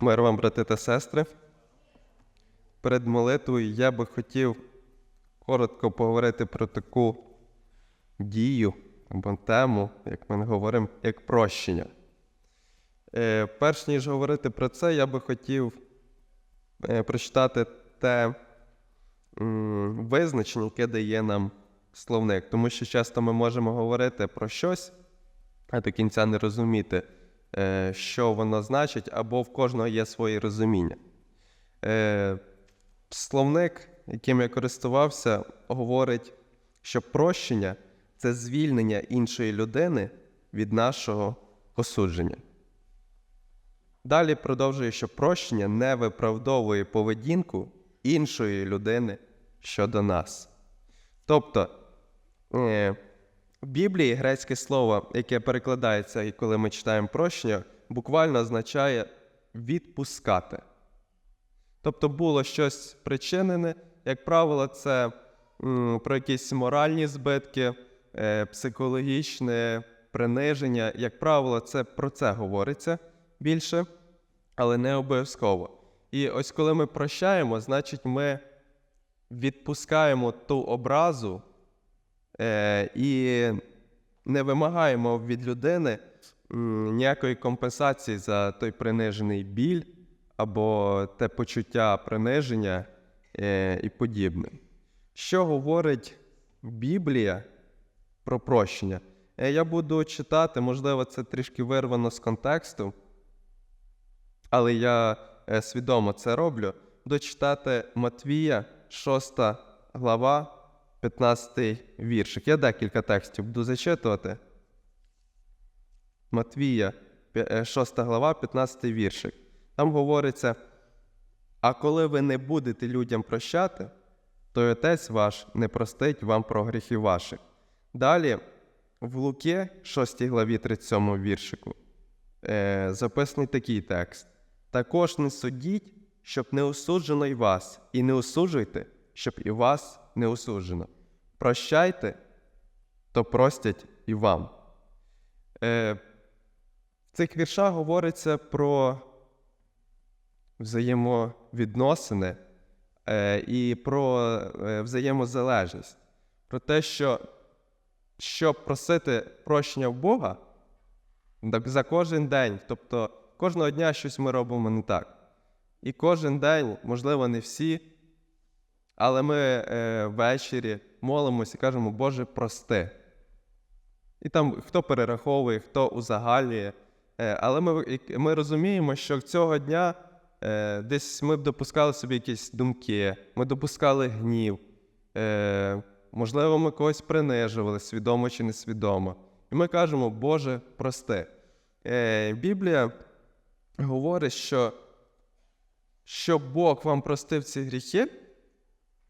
Мир вам, брати та сестри. Перед молитвою я би хотів коротко поговорити про таку дію або тему, як ми говоримо, як прощення. Е, перш ніж говорити про це, я би хотів е, прочитати те м, визначення, яке дає нам словник. Тому що часто ми можемо говорити про щось, а до кінця не розуміти, що воно значить, або в кожного є своє розуміння. Е, Словник, яким я користувався, говорить, що прощення це звільнення іншої людини від нашого осудження. Далі продовжує, що прощення не виправдовує поведінку іншої людини щодо нас. Тобто, е, Біблії грецьке слово, яке перекладається, коли ми читаємо прощення, буквально означає відпускати. Тобто було щось причинене, як правило, це про якісь моральні збитки, е, психологічне приниження. Як правило, це про це говориться більше, але не обов'язково. І ось коли ми прощаємо, значить ми відпускаємо ту образу е, і не вимагаємо від людини ніякої компенсації за той принижений біль або те почуття приниження е, і подібне. Що говорить Біблія про прощення? Е, я буду читати, можливо, це трішки вирвано з контексту, але я е, свідомо це роблю. Буду читати Матвія, 6 глава, 15 віршик. Я декілька текстів буду зачитувати. Матвія, е, 6 глава, 15 віршик. Там говориться: а коли ви не будете людям прощати, то й отець ваш не простить вам про гріхи ваших. Далі в Луки, 6 главі 37 віршику, е, записаний такий текст: також не судіть, щоб не осуджено й вас, і не осуджуйте, щоб і вас не осуджено. Прощайте, то простять і вам. Е, в цих віршах говориться про взаємовідносини е, і про е, взаємозалежність, про те, що щоб просити прощення в Бога, за кожен день, тобто кожного дня щось ми робимо не так. І кожен день, можливо, не всі, але ми е, ввечері молимося і кажемо, Боже, прости. І там хто перераховує, хто узагальнює. Е, але ми, ми розуміємо, що цього дня е, десь ми б допускали собі якісь думки, ми допускали гнів. Е, можливо, ми когось принижували, свідомо чи несвідомо. І ми кажемо, Боже, прости. Біблія говорить, що щоб Бог вам простив ці гріхи,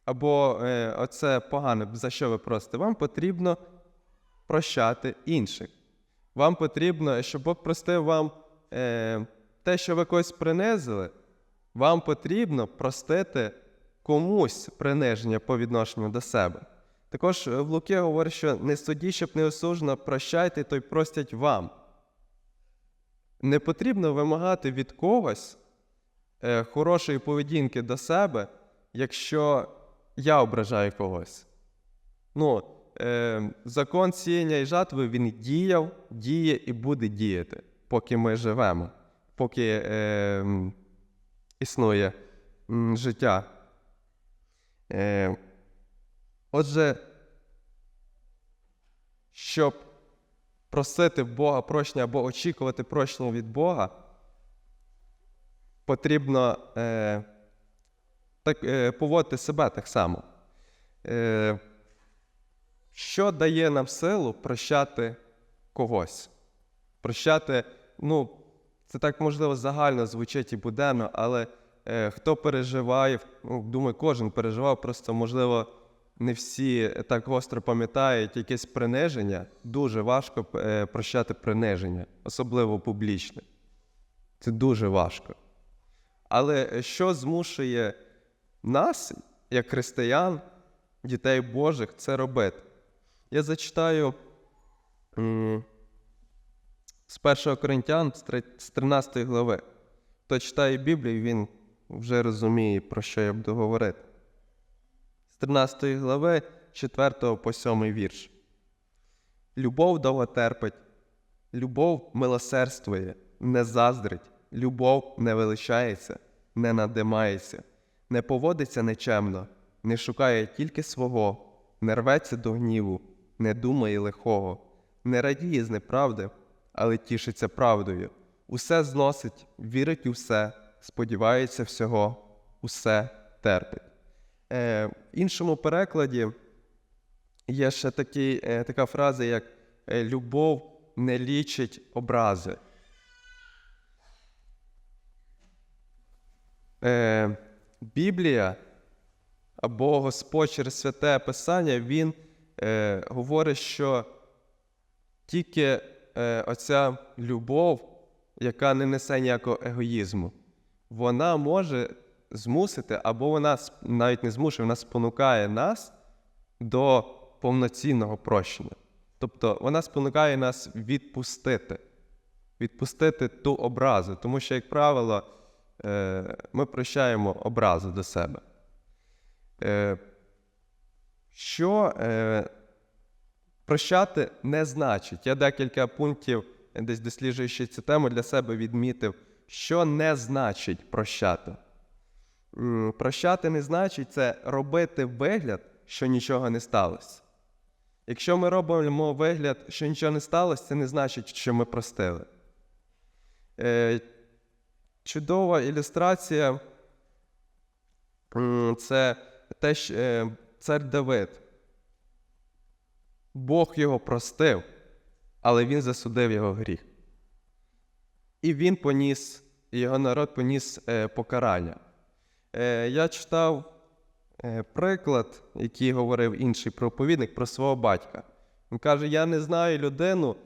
або е, оце погане, за що ви просите, вам потрібно прощати інших. Вам потрібно, щоб Бог простив вам е, те, що ви когось принизили, вам потрібно простити комусь приниження по відношенню до себе. Також е, в Луки говорить, що не судіть, щоб не осуджено, прощайте, то й простять вам. Не потрібно вимагати від когось е, хорошої поведінки до себе, якщо я ображаю когось. Ну, е, закон сіяння і жатви він діяв, діє і буде діяти, поки ми живемо, поки е, існує життя. Е, отже, щоб просити Бога прощення або очікувати прощення від Бога, потрібно е, так, е, поводити себе так само. Е, що дає нам силу прощати когось? Прощати, ну, це так можливо загально звучить і буденно, але е, хто переживає, ну, думаю, кожен переживав, просто, можливо, не всі так гостро пам'ятають якесь приниження. Дуже важко е, прощати приниження, особливо публічне. Це дуже важко. Але що змушує нас, як християн, дітей Божих, це робити? Я зачитаю з 1 Коринтян, з з 13 глави. хто читає Біблію, він вже розуміє, про що я буду говорити. З 13 глави 4 по 7 вірш. Любов довго терпить, любов милосердствує, не заздрить, любов не величається, не надимається, не поводиться нечемно, не шукає тільки свого, не рветься до гніву, не думає лихого, не радіє з неправди, але тішиться правдою. Усе зносить, вірить у все, сподівається всього, усе терпить. Е, в іншому перекладі є ще такий, е, така фраза, як е, любов не лічить образи. Е, Біблія або Господь через святе Писання, Він е, говорить, що тільки е, оця любов, яка не несе ніякого егоїзму, вона може змусити, або вона навіть не змушує, вона спонукає нас до повноцінного прощення. Тобто вона спонукає нас відпустити, відпустити ту образу, тому що, як правило, ми прощаємо образу до себе. Е, Що е, прощати не значить. Я декілька пунктів, е, десь досліджуючи цю тему, для себе відмітив, що не значить прощати. Прощати не значить це робити вигляд, що нічого не сталося. Якщо ми робимо вигляд, що нічого не сталося, це не значить, що ми простили. Чудова ілюстрація це те, що е, цар Давид. Бог його простив, але він засудив його гріх. І він поніс, його народ поніс е, покарання. Е, я читав приклад, який говорив інший проповідник про свого батька. Він каже: Я не знаю людину,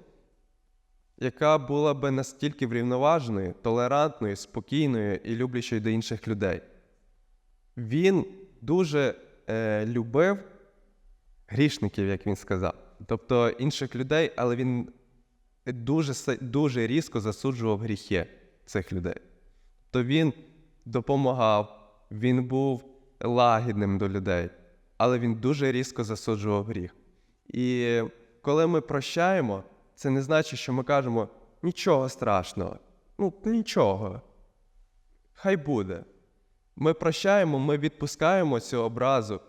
яка була би настільки врівноваженою, толерантною, спокійною і люблячою до інших людей. Він дуже е, любив грішників, як він сказав, тобто інших людей, але він дуже, дуже різко засуджував гріхи цих людей. То він допомагав, він був лагідним до людей, але він дуже різко засуджував гріх. І коли ми прощаємо, це не значить, що ми кажемо нічого страшного. Ну, нічого. Хай буде. Ми прощаємо, ми відпускаємо цю образу,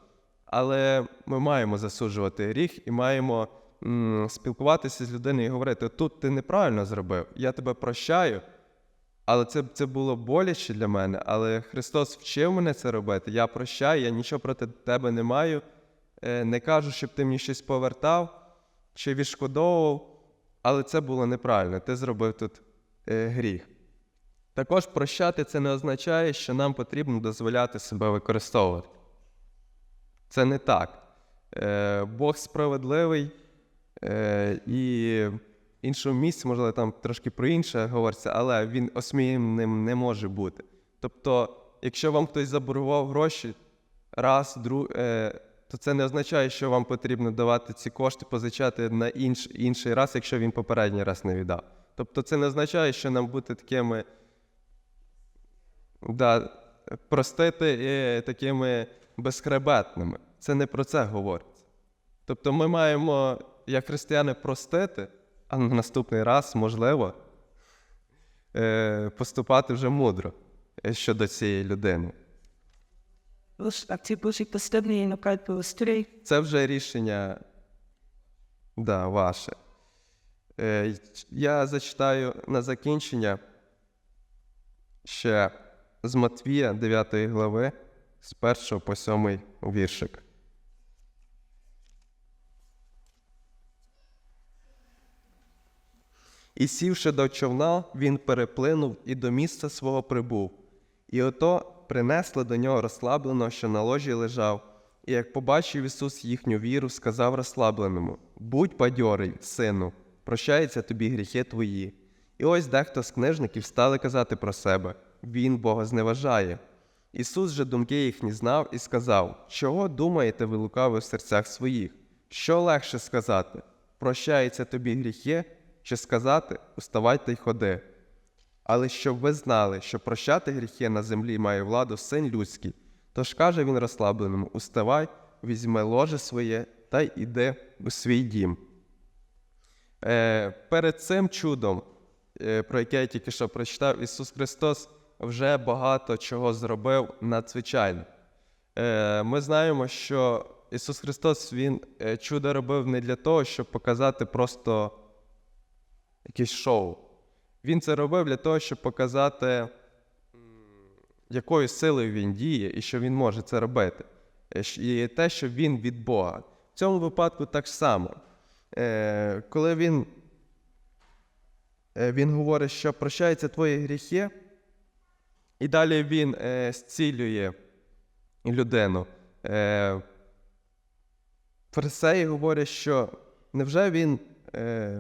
але ми маємо засуджувати гріх і маємо м, спілкуватися з людиною і говорити: тут ти неправильно зробив, я тебе прощаю, але це, це було боляче для мене. Але Христос вчив мене це робити. Я прощаю, я нічого проти тебе не маю. Е, Не кажу, щоб ти мені щось повертав чи відшкодовував, але це було неправильно. Ти зробив тут е, гріх. Також прощати це не означає, що нам потрібно дозволяти себе використовувати. Це не так. Е, Бог справедливий, е, і іншому місці, можливо, там трошки про інше говориться, але він осміяним не може бути. Тобто, якщо вам хтось заборгував гроші раз, друг, е, то це не означає, що вам потрібно давати ці кошти, позичати на інш, інший раз, якщо він попередній раз не віддав. Тобто, це не означає, що нам бути такими да, простити і такими безхребетними. Це не про це говориться. Тобто ми маємо, як християни, простити, а на наступний раз, можливо, е, поступати вже мудро е, щодо цієї людини. Ті божі поставлені на кальпу стрій. Це вже рішення да, ваше. Е, я зачитаю на закінчення ще з Матвія 9 глави, з 1 по 7 віршик. І сівши до човна, він переплинув і до місця свого прибув. І ото принесли до нього розслабленого, що на ложі лежав. І як побачив Ісус їхню віру, сказав розслабленому: Будь бадьорий, сину, прощаються тобі гріхи твої. І ось дехто з книжників стали казати про себе: Він Бога зневажає. Ісус же думки їхні знав і сказав: Чого думаєте ви лукави в серцях своїх? Що легше сказати? Прощаються тобі гріхи, чи сказати, уставай та й ходи. Але щоб ви знали, що прощати гріхи на землі має владу син людський. Тож каже він розслабленому: Уставай, візьми ложе своє та й іди у свій дім. Е, перед цим чудом, е, про яке я тільки що прочитав, Ісус Христос вже багато чого зробив надзвичайно. Е, ми знаємо, що Ісус Христос Він е, чудо робив не для того, щоб показати просто якесь шоу. Він це робив для того, щоб показати, якою силою він діє і що він може це робити. Е, І те, що він від Бога. В цьому випадку так само. Е, коли він, е, він говорить, що прощаються твої гріхи, і далі він зцілює людину. Фарисеї говорять, що невже він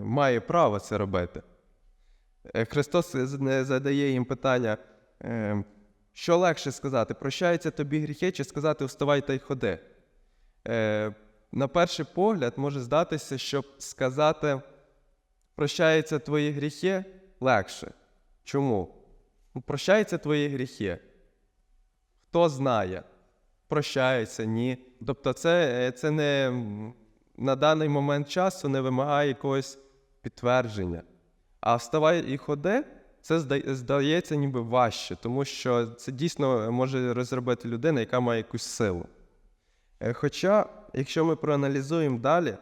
має право це робити? Е, Христос задає їм питання, е, що легше сказати, прощаються тобі гріхи, чи сказати вставай та й ходи. Е, на перший погляд може здатися, щоб сказати прощаються твої гріхи легше. Чому? Ну, Прощаються твої гріхи. Хто знає, прощаються, ні. Тобто, це, це не на даний момент часу не вимагає якогось підтвердження. А вставай і ходи, це здається ніби важче, тому що це дійсно може розробити людина, яка має якусь силу. Е, Хоча, якщо ми проаналізуємо далі,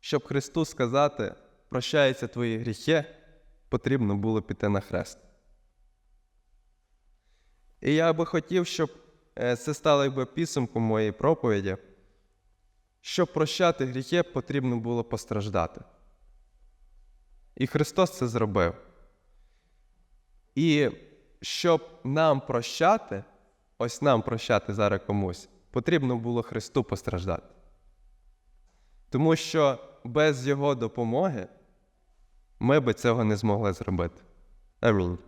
щоб Христу сказати, прощаються твої гріхи, потрібно було піти на хрест. І я би хотів, щоб е, це стало якби підсумком моєї проповіді. Щоб прощати гріхи, потрібно було постраждати. І Христос це зробив. І щоб нам прощати, ось нам прощати зараз комусь, потрібно було Христу постраждати. Тому що без Його допомоги ми би цього не змогли зробити. Амінь.